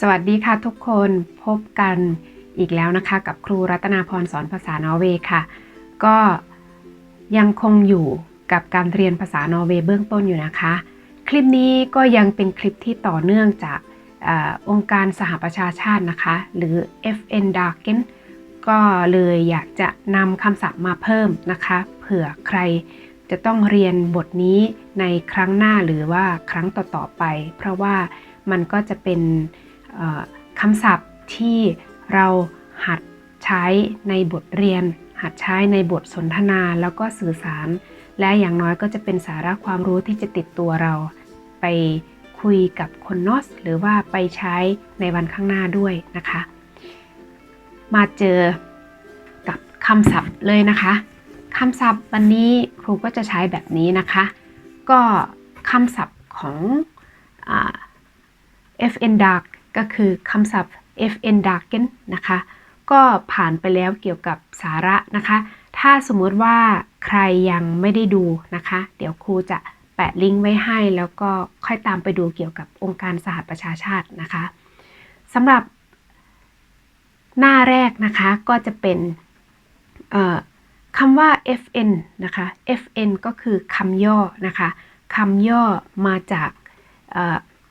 สวัสดีค่ะทุกคนพบกันอีกแล้วนะคะกับครูรัตนาพรสอนภาษานอร์เวย์ค่ะ ก็ยังคงอยู่กับการเรียนภาษานอร์เวย์เบื้องต้นอยู่นะคะ คลิปนี้ก็ยังเป็นคลิปที่ต่อเนื่องจากอองค์การสหประชาชาตินะคะ หรือ FN d a r k e n ก็เลยอยากจะนำคำศัพท์มาเพิ่มนะคะ เผื่อใครจะต้องเรียนบทนี้ในครั้งหน้าหรือว่าครั้งต่อๆไป เพราะว่ามันก็จะเป็น คำศัพท์ที่เราหัดใช้ในบทเรียน หัดใช้ในบทสนทนาแล้วก็สื่อสาร และอย่างน้อยก็จะเป็นสาระความรู้ที่จะติดตัวเรา ไปคุยกับคนนอส หรือว่าไปใช้ในวันข้างหน้าด้วยนะคะ มาเจอกับคำศัพท์เลยนะคะคำศัพท์วันนี้ครูก็จะใช้แบบนี้นะคะ ก็คำศัพท์ของอา FN dark ก็คือคำศัพท์ FN darken นะคะ ก็ผ่านไปแล้วเกี่ยวกับสาระนะคะ ถ้าสมมติว่าใครยังไม่ได้ดูนะคะ เดี๋ยวครูจะแปะลิงก์ไว้ให้ แล้วก็ค่อยตามไปดูเกี่ยวกับองค์การสหประชาชาตินะคะสำหรับหน้าแรกนะคะก็จะเป็นคำว่า FN นะคะ FN ก็คือคำย่อนะคะคำย่อมาจาก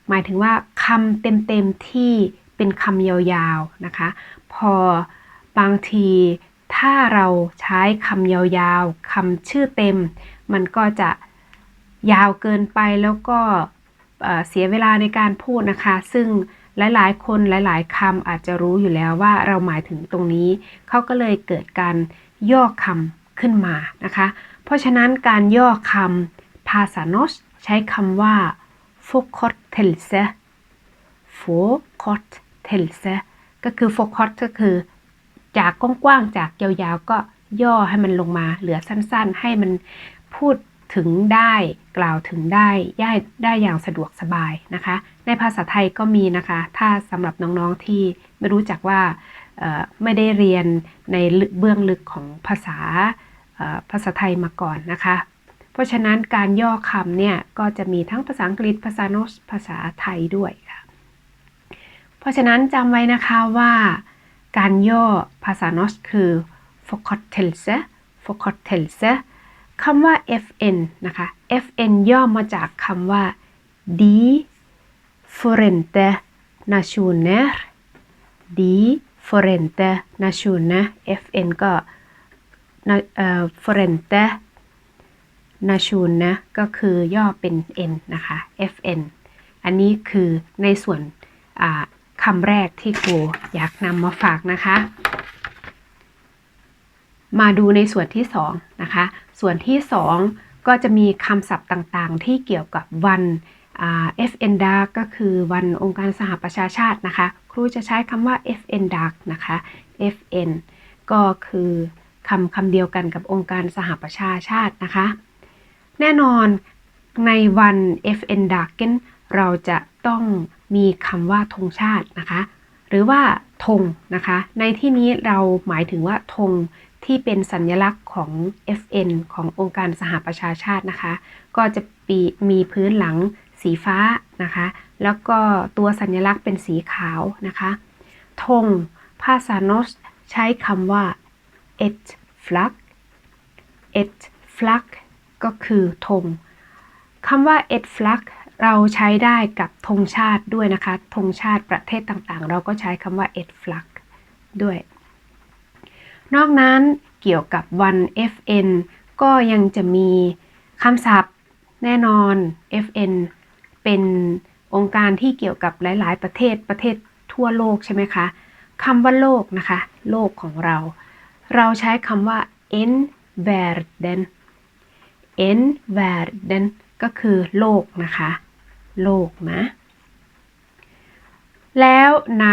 หมายถึงว่าคำเต็มๆที่เป็นคำยาวๆนะคะ พอบางทีถ้าเราใช้คำยาวๆคำชื่อเต็ม มันก็จะยาวเกินไปแล้วก็เสียเวลาในการพูดนะคะ ซึ่งหลายๆ คนหลาย ๆคำอาจจะรู้อยู่แล้วว่าเราหมายถึงตรงนี้ เขาก็เลยเกิดการย่อคำขึ้นมานะคะ เพราะฉะนั้นการย่อคำภาษาโนสใช้คำว่า forkortelse forkortelse ก็คือ forkort ก็คือ จากกว้างๆจากยาวๆ ก็ย่อให้มันลงมา เหลือสั้นๆ ให้มันพูดถึงได้กล่าวถึงได้ย่ายได้อย่างสะดวกสบายนะคะ ในภาษาไทยก็มีนะคะ ถ้าสำหรับน้องๆที่ไม่รู้จักว่าไม่ได้เรียนในเบื้องลึกของภาษาภาษาไทยมาก่อนนะคะ เพราะฉะนั้นการย่อคำเนี่ยก็จะมีทั้งภาษาอังกฤษภาษาโนสภาษาไทยด้วยค่ะ เพราะฉะนั้นจำไว้นะคะว่า การย่อภาษาโนสคือ forkortelse forkortelse คำว่า fn นะคะ fn ย่อมาจากคำว่า di Forente Nationer di Forente Nationer fn ก็เอ่อ Forente นาชูนนะก็คือย่อเป็น n นะคะ fn อันนี้คือในส่วนคำแรกที่ครูอยากนำมาฝากนะคะ มาดูในส่วนที่2นะคะ ส่วนที่ 2 ก็จะมีคำศัพท์ต่างๆ ที่เกี่ยวกับวัน FN Dark ก็คือวันองค์การสหประชาชาตินะคะ ครูจะใช้คำว่า FN Dark นะคะ FN ก็คือคำคำเดียวกันกับองค์การสหประชาชาตินะคะ แน่นอนในวัน FN Darken เราจะต้องมีคำว่าธงชาตินะคะ หรือว่าธงนะคะ ในที่นี้เราหมายถึงว่าธงที่เป็นสัญลักษณ์ของ FN ขององค์การสหประชาชาตินะคะ ก็จะมีพื้นหลังสีฟ้านะคะ แล้วก็ตัวสัญลักษณ์เป็นสีขาวนะคะธงภาษาโนสใช้คำว่า et flag et flag ก็คือธงคำว่า et flag เราใช้ได้กับธงชาติด้วยนะคะธงชาติประเทศต่างๆ เราก็ใช้คำว่า et flag ด้วย นอกนั้นเกี่ยวกับวัน FN ก็ยังจะมีคำศัพท์แน่นอน FN เป็นองค์การที่เกี่ยวกับหลายๆ ประเทศประเทศทั่วโลกใช่ไหมคะคำว่าโลกนะคะ โลกของเรา เราใช้คำว่า en världen en världen ก็คือโลกนะคะ โลกนะ แล้วใน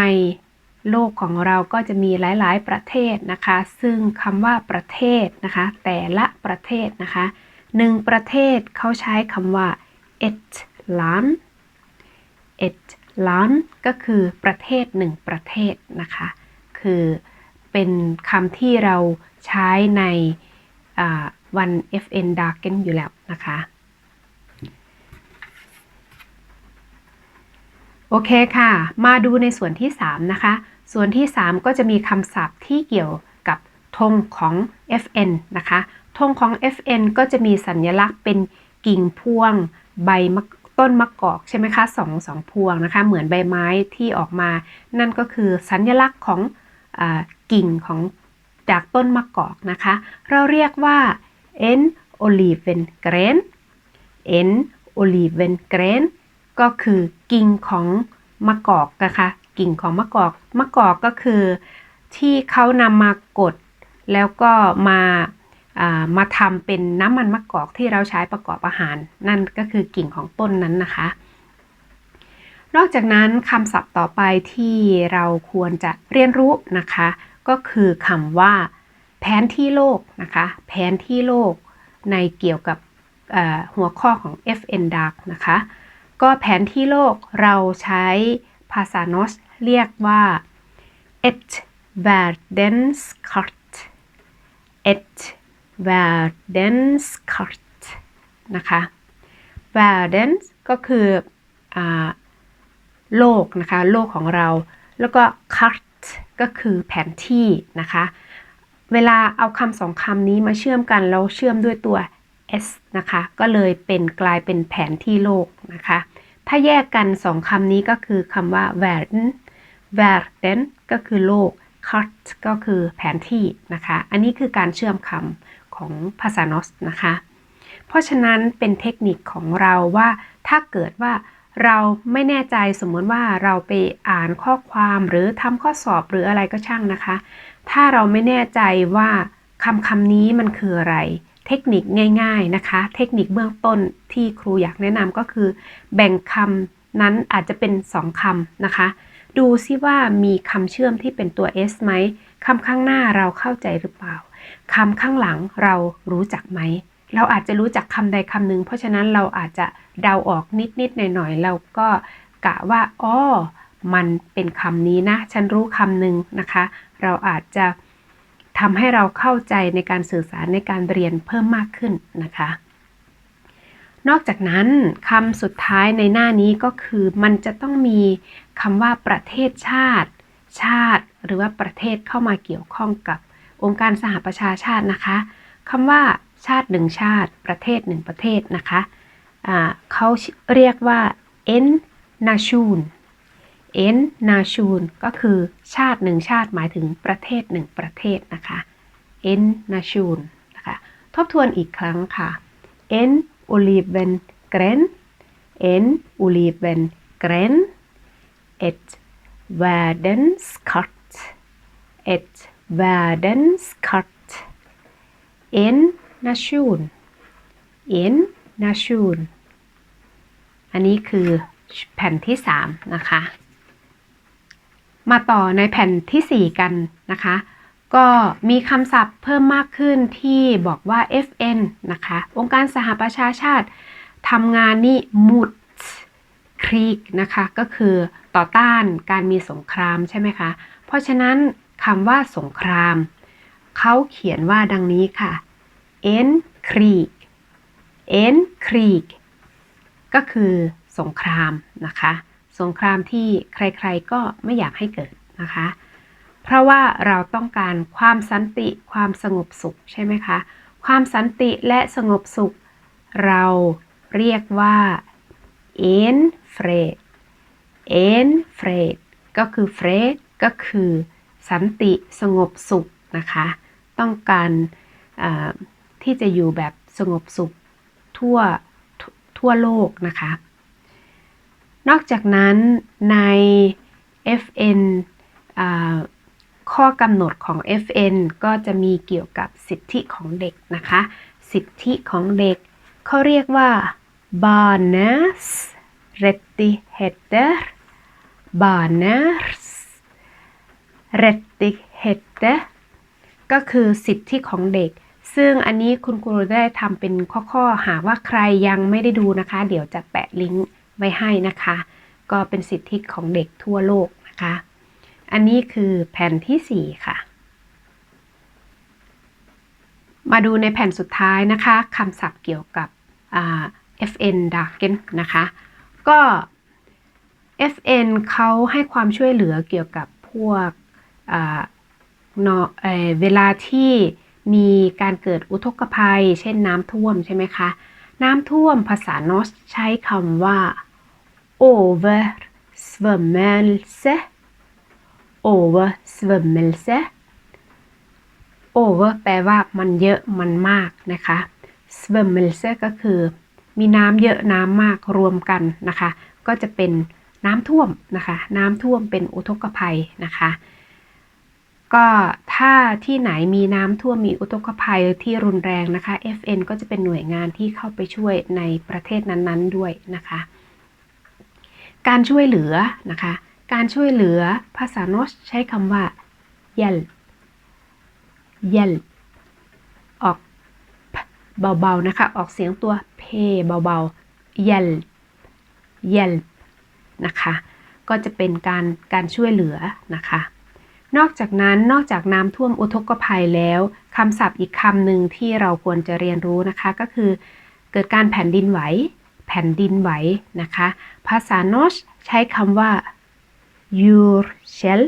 โลกของเราก็จะมีหลาย ๆ ประเทศนะคะ ซึ่งคำว่าประเทศนะคะ แต่ละประเทศนะคะหนึ่งประเทศเขาใช้คำว่า et land et land ก็คือประเทศหนึ่งประเทศนะคะ คือเป็นคำที่เราใช้ใน วัน FN Darken อยู่แล้วนะคะ โอเคค่ะ มาดูในส่วนที่ 3 นะคะ ส่วนที่ 3 ก็จะมีคำศัพท์ที่เกี่ยวกับธงของ FN นะคะธงของ FN ก็จะมีสัญลักษณ์เป็นกิ่งพวงใบต้นมะกอกใช่ไหมคะสองสองพวงนะคะ เหมือนใบไม้ที่ออกมา นั่นก็คือสัญลักษณ์ของอกิ่งของจากต้นมะกอกนะคะ เราเรียกว่า en olivengren en olivengren ก็คือกิ่งของมะกอกนะคะกิ่งของมะกอก มะกอกก็คือที่เขานำมากด แล้วก็มาามาทำเป็นน้ำมันมะกอกที่เราใช้ประกอบอาหาร นั่นก็คือกิ่งของต้นนั้นนะคะ นอกจากนั้นคำศัพท์ต่อไปที่เราควรจะเรียนรู้นะคะ ก็คือคำว่า แผนที่โลกนะคะ แผนที่โลกในเกี่ยวกับหัวข้อของ FN Dark นะคะ ก็แผนที่โลกเราใช้ภาษาโนสเรียกว่า et verdenskart et verdenskart นะคะ verdens ก็คืออโลกนะคะ โลกของเรา แล้วก็ kart ก็คือแผนที่นะคะ เวลาเอาคำสองคำนี้มาเชื่อมกันเราเชื่อมด้วยตัว s นะคะ ก็เลยเป็นกลายเป็นแผนที่โลกนะคะ ถ้าแยกกันสองคำนี้ก็คือคำว่า verden verden ก็คือโลก kart ก็คือแผนที่นะคะ อันนี้คือการเชื่อมคำของภาษา n o s นะคะ เพราะฉะนั้นเป็นเทคนิคของเราว่าถ้าเกิดว่าเราไม่แน่ใจสมมติว่าเราไปอ่านข้อความหรือทำข้อสอบหรืออะไรก็ช่างนะคะ ถ้าเราไม่แน่ใจว่าคำคำนี้มันคืออะไร เทคนิคง่าย ๆนะคะ เทคนิคเบื้องต้นที่ครูอยากแนะนำก็คือ แบ่งคำนั้นอาจจะเป็น 2คำนะคะ ดูซิว่ามีคำเชื่อมที่เป็นตัว s ไหมคำข้างหน้าเราเข้าใจหรือเปล่าคำข้างหลังเรารู้จักไหม เราอาจจะรู้จักคำใดคำหนึ่งเพราะฉะนั้นเราอาจจะเดาออกนิดๆหน่อยๆเราก็กะว่าอ๋อ มันเป็นคำนี้นะ ฉันรู้คำหนึ่งนะคะ เราอาจจะทำให้เราเข้าใจในการสื่อสารในการเรียนเพิ่มมากขึ้นนะคะ นอกจากนั้นคำสุดท้ายในหน้านี้ก็คือมันจะต้องมีคำว่าประเทศชาติ ชาติ หรือว่าประเทศเข้ามาเกี่ยวข้องกับองค์การสหประชาชาตินะคะคำว่าชาติหนึ่งชาติ ประเทศหนึ่งประเทศนะคะะเขาเรียกว่า en nation เอ็นนาชูนก็คือชาติหนึ่งชาติหมายถึงประเทศหนึ่งประเทศนะคะเอ็นนาชูนนะคะทบทวนอีกครั้งค่ะเอ็นอุลีเบนเกรนเอ็นอุลีเบนเกรนเอ็ดเวเดนสคัตเอ็ดเวเดนสคัตเอ็นนาชูนเอ็นนาชูนอันนี้คือแผ่นที่ 3 นะคะ มาต่อในแผ่นทีสี่ 4 กันนะคะ ก็มีคำศัพท์เพิ่มมากขึ้นที่บอกว่า FN นะคะ องค์การสหประชาชาติทำงานนี่มุดครีกนะคะ ก็คือต่อต้านการมีสงครามใช่ไหมคะ เพราะฉะนั้นคำว่าสงคราม เขาเขียนว่าดังนี้ค่ะ en krig en krig ก็คือสงครามนะคะ สงครามที่ใครๆก็ไม่อยากให้เกิดนะคะ เพราะว่าเราต้องการความสันติความสงบสุขใช่ไหมคะ ความสันติและสงบสุข เราเรียกว่า en fred en fred ก็คือ fred ก็คือสันติสงบสุขนะคะ ต้องการที่จะอยู่แบบสงบสุขทั่วทั่วโลกนะคะ นอกจากนั้นใน FN ข้อกำหนดของ FN ก็จะมีเกี่ยวกับสิทธิของเด็กนะคะ สิทธิของเด็กเขาเรียกว่า barnets rättigheter barnets rättigheter ก็คือสิทธิของเด็ก ซึ่งอันนี้คุณครูได้ทำเป็นข้อๆ หากว่าใครยังไม่ได้ดูนะคะ เดี๋ยวจะแปะลิงก์ ไว้ให้นะคะ ก็เป็นสิทธิของเด็กทั่วโลกนะคะ อันนี้คือแผ่นที่ 4 ค่ะ มาดูในแผ่นสุดท้ายนะคะคำศัพท์เกี่ยวกับ FN Darken นะคะ ก็ FN เขาให้ความช่วยเหลือเกี่ยวกับพวกเนาะเอ่อเวลาที่มีการเกิดอุทกภัย เช่นน้ำท่วมใช่ไหมคะ น้ำท่วมภาษานอสใช้คำว่า oversvømmelse oversvømmelse over แปลว่ามันเยอะมันมากนะคะ svømmelse ก็คือ มีน้ำเยอะน้ำมากรวมกันนะคะ ก็จะเป็นน้ำท่วมนะคะ น้ำท่วมเป็นอุทกภัยนะคะ ก็ถ้าที่ไหนมีน้ำท่วมมีอุทกภัยที่รุนแรงนะคะ FN ก็จะเป็นหน่วยงานที่เข้าไปช่วยในประเทศนั้นๆด้วยนะคะ การช่วยเหลือนะคะ การช่วยเหลือภาษาโนสใช้คำว่า hjälp hjälp ออกเบาๆนะคะ ออกเสียงตัวเพเบาๆ hjälp hjälp นะคะ ก็จะเป็นการการช่วยเหลือนะคะ นอกจากนั้นนอกจากน้ำท่วมอุทกภัยแล้วคำศัพท์อีกคำหนึ่งที่เราควรจะเรียนรู้นะคะก็คือ เกิดการแผ่นดินไหว แผ่นดินไหวนะคะ ภาษาโนชใช้คำว่า your shell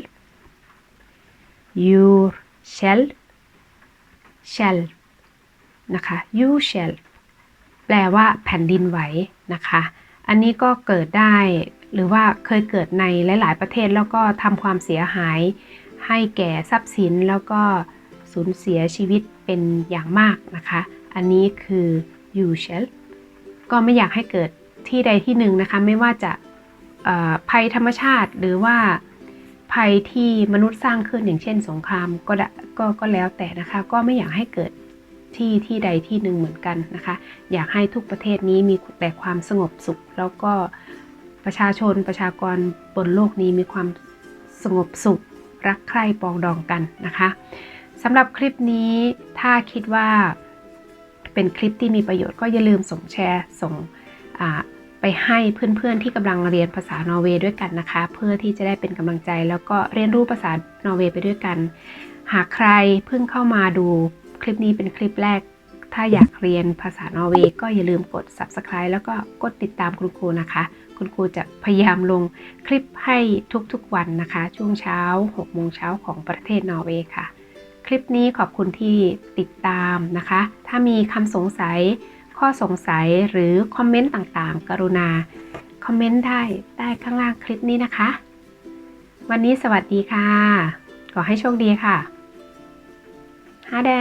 your shell shell นะคะ you shell แปลว่าแผ่นดินไหวนะคะ อันนี้ก็เกิดได้หรือว่าเคยเกิดในหลาย ๆ ประเทศแล้วก็ทำความเสียหาย ให้แก่ทรัพย์สินแล้วก็สูญเสียชีวิตเป็นอย่างมากนะคะ อันนี้คือ you shall ก็ไม่อยากให้เกิดที่ใดที่หนึ่งนะคะ ไม่ว่าจะภัยธรรมชาติหรือว่าภัยที่มนุษย์สร้างขึ้นอย่างเช่นสงครามก็ได้ก็ก็แล้วแต่นะคะ ก็ไม่อยากให้เกิดที่ที่ใดที่หนึ่งเหมือนกันนะคะ อยากให้ทุกประเทศนี้มีแต่ความสงบสุข แล้วก็ประชาชนประชากรบนโลกนี้มีความสงบสุข รักใคร่ปองดองกันนะคะสำหรับคลิปนี้ถ้าคิดว่าเป็นคลิปที่มีประโยชน์ก็อย่าลืมส่งแชร์ส่งไปให้เพื่อนๆที่กำลังเรียนภาษานอร์เวย์ด้วยกันนะคะ เพื่อที่จะได้เป็นกำลังใจแล้วก็เรียนรู้ภาษานอร์เวย์ไปด้วยกัน หากใครเพิ่งเข้ามาดูคลิปนี้เป็นคลิปแรก ถ้าอยากเรียนภาษานอร์เวย์ก็อย่าลืมกด subscribe แล้วก็กดติดตามคุณครูนะคะ คุณครูจะพยายามลงคลิปให้ทุกๆวันนะคะ ช่วงเช้า6โมงเช้าของประเทศนอร์เวย์ค่ะ คลิปนี้ขอบคุณที่ติดตามนะคะ ถ้ามีคำสงสัย ข้อสงสัยหรือคอมเมนต์ต่างๆ กรุณา คอมเมนต์ได้ใต้ข้างล่างคลิปนี้นะคะ วันนี้สวัสดีค่ะ ขอให้โชคดีค่ะฮาแด